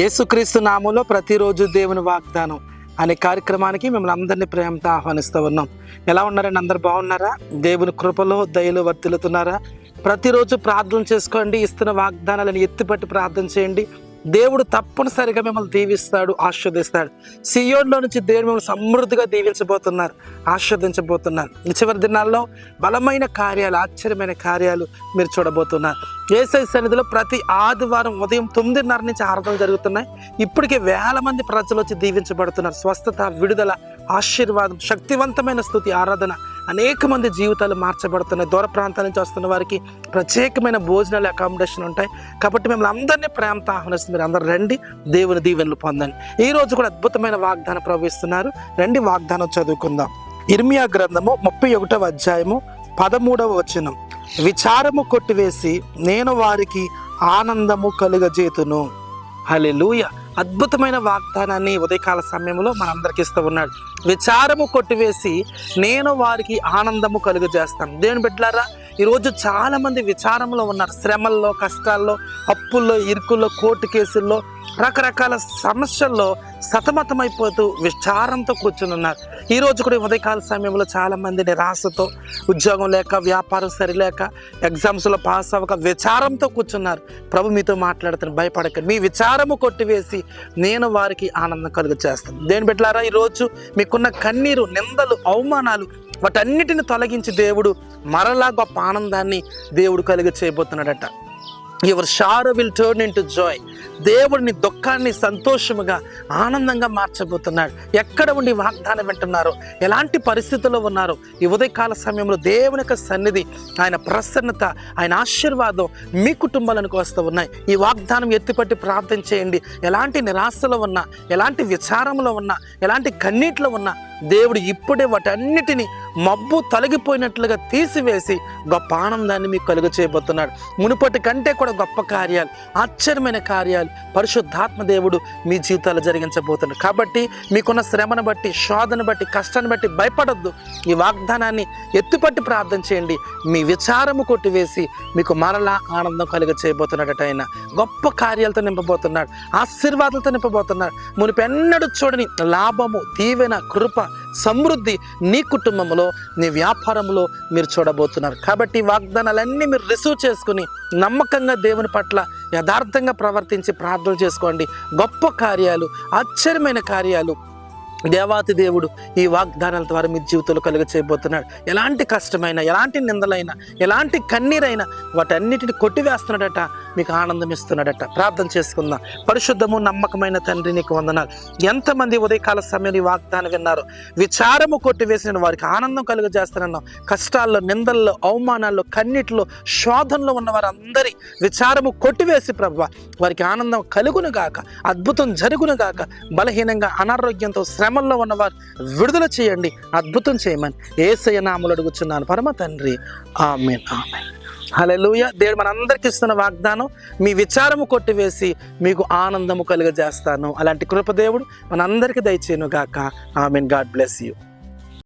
యేసుక్రీస్తు నామంలో ప్రతిరోజు దేవుని వాగ్దానం అనే కార్యక్రమానికి మిమ్మల్ని అందరినీ ప్రేమతో ఆహ్వానిస్తూ ఉన్నాం. ఎలా ఉన్నారండి? అందరు బాగున్నారా? దేవుని కృపలో దయలు వర్తిల్లుతున్నారా? ప్రతిరోజు ప్రార్థన చేసుకోండి ఇస్తున్న వాగ్దానాలను ఎత్తిపట్టి ప్రార్థన చేయండి. దేవుడు తప్పనిసరిగా మిమ్మల్ని దీవిస్తాడు ఆస్వాదిస్తాడు సియోన్లో నుంచి దేవుడు మిమ్మల్ని సమృద్ధిగా దీవించబోతున్నారు ఆస్వాదించబోతున్నారు చివరి దినాల్లో బలమైన కార్యాలు ఆశ్చర్యమైన కార్యాలు మీరు చూడబోతున్నారు. ఏసై సన్నిధిలో ప్రతి ఆదివారం ఉదయం తొమ్మిదిన్నర నుంచి ఆరాధనలు జరుగుతున్నాయి. ఇప్పటికే వేల మంది ప్రజలు వచ్చి దీవించబడుతున్నారు. స్వస్థత విడుదల ఆశీర్వాదం శక్తివంతమైన స్థుతి ఆరాధన అనేక మంది జీవితాలు మార్చబడుతున్నాయి. దూర ప్రాంతాల నుంచి వస్తున్న వారికి ప్రత్యేకమైన భోజనాలు అకామిడేషన్ ఉంటాయి. కాబట్టి మిమ్మల్ని అందరినీ ప్రేమతో ఆహ్వానిస్తుంది. మీరు అందరు రండి దేవుని దీవెనలు పొందండి. ఈ రోజు కూడా అద్భుతమైన వాగ్దానం ప్రవహిస్తున్నారు. రండి వాగ్దానం చదువుకుందాం. ఇర్మియా గ్రంథము ముప్పై ఒకటవ అధ్యాయము పదమూడవ వచనం. విచారము కొట్టివేసి నేను వారికి ఆనందము కలుగజేతును. హలెలూయ అద్భుతమైన వాగ్దానాన్ని ఉదయకాల సమయంలో మనందరికి ఇస్తూ ఉన్నాడు. విచారము కొట్టివేసి నేను వారికి ఆనందము కలుగజేస్తాను. దేవుని బిడ్డలారా ఈరోజు చాలామంది విచారంలో ఉన్నారు. శ్రమల్లో కష్టాల్లో అప్పుల్లో ఇరుకుల్లో కోర్టు కేసుల్లో రకరకాల సమస్యల్లో సతమతమైపోతూ విచారంతో కూర్చుని ఉన్నారు ఈరోజు కూడా ఉదయకాల సమయంలో చాలామంది నిరాశతో ఉద్యోగం లేక వ్యాపారం సరిలేక ఎగ్జామ్స్లో పాస్ అవ్వక విచారంతో కూర్చున్నారు. ప్రభు మీతో మాట్లాడుతున్న భయపడక మీ విచారము కొట్టివేసి నేను వారికి ఆనందం కలుగు చేస్తాను దేని పెట్టారా ఈరోజు మీకున్న కన్నీరు నిందలు అవమానాలు వాటన్నిటిని తొలగించి దేవుడు మరలా గొప్ప ఆనందాన్ని దేవుడు కలిగి చేయబోతున్నాడట your sorrow will turn into joy దేవుడిని దుఃఖాన్ని సంతోషముగా ఆనందంగా మార్చబోతున్నాడు. ఎక్కడ ఉండి వాగ్దానం వింటున్నారో? ఎలాంటి పరిస్థితుల్లో ఉన్నారో? ఈ ఉదయకాల సమయంలో దేవుని యొక్క సన్నిధి ఆయన ప్రసన్నత ఆయన ఆశీర్వాదం మీ కుటుంబాలకు వస్తూ ఉన్నాయి. ఈ వాగ్దానం ఎత్తిపట్టి ప్రార్థన చేయండి. ఎలాంటి నిరాశలో ఉన్నా ఎలాంటి విచారంలో ఉన్నా ఎలాంటి కన్నీటిలో ఉన్నా దేవుడు ఇప్పుడే వాటన్నిటిని మబ్బు తొలగిపోయినట్లుగా తీసివేసి గొప్ప ఆనందాన్ని మీకు కలుగ చేయబోతున్నాడు మునుపటి కంటే కూడా గొప్ప కార్యాలు ఆశ్చర్యమైన కార్యాలు పరిశుద్ధాత్మ దేవుడు మీ జీవితాలు జరిగించబోతున్నాడు. కాబట్టి మీకున్న శ్రమను బట్టి శోధను బట్టి కష్టాన్ని బట్టి భయపడొద్దు. ఈ వాగ్దానాన్ని ఎత్తుపట్టి ప్రార్థన చేయండి. మీ విచారము కొట్టివేసి మీకు మరలా ఆనందం కలుగ చేయబోతున్నాడట ఆయన. గొప్ప కార్యాలతో నింపబోతున్నాడు ఆశీర్వాదాలతో నింపబోతున్నాడు. మునిపెన్నడూ చూడని లాభము దీవెన కృప సమృద్ధి నీ కుటుంబంలో నీ వ్యాపారంలో మీరు చూడబోతున్నారు. కాబట్టి వాగ్దానాలన్నీ మీరు రిసీవ్ చేసుకుని నమ్మకంగా దేవుని పట్ల యథార్థంగా ప్రవర్తించి ప్రార్థన చేసుకోండి. గొప్ప కార్యాలు ఆశ్చర్యమైన కార్యాలు దేవాతి దేవుడు ఈ వాగ్దానాల ద్వారా మీ జీవితంలో కలుగ చేయబోతున్నాడు. ఎలాంటి కష్టమైన ఎలాంటి నిందలైనా ఎలాంటి కన్నీరైనా వాటన్నిటిని కొట్టివేస్తున్నాడట. మీకు ఆనందం ఇస్తున్నాడట. ప్రార్థన చేసుకుందాం. పరిశుద్ధము నమ్మకమైన తండ్రి నీకు వందనాలు. ఎంతమంది ఉదయకాల సమయం ఈ వాగ్దానం విన్నారు? విచారము కొట్టివేసిన వారికి ఆనందం కలుగజేస్తానన్నాం కష్టాల్లో నిందల్లో అవమానాల్లో కన్నిటిలో శోధనలో ఉన్న వారందరి విచారము కొట్టివేసి ప్రభు వారికి ఆనందం కలుగును గాక అద్భుతం జరుగును గాక బలహీనంగా అనారోగ్యంతో శ్రమ శ్రమల్లో ఉన్నవారు విడుదల చేయండి అద్భుతం చేయమని ఏసయ్య నాములు అడుగుచున్నాను. పరమ తండ్రి ఆమెన్ ఆమెన్. లూయ దేవుడు మనందరికి ఇస్తున్న వాగ్దానం మీ విచారము కొట్టివేసి మీకు ఆనందము కలుగజేస్తాను. అలాంటి కృపదేవుడు మనందరికీ దయచేయను గాక ఆమెన్. God bless you.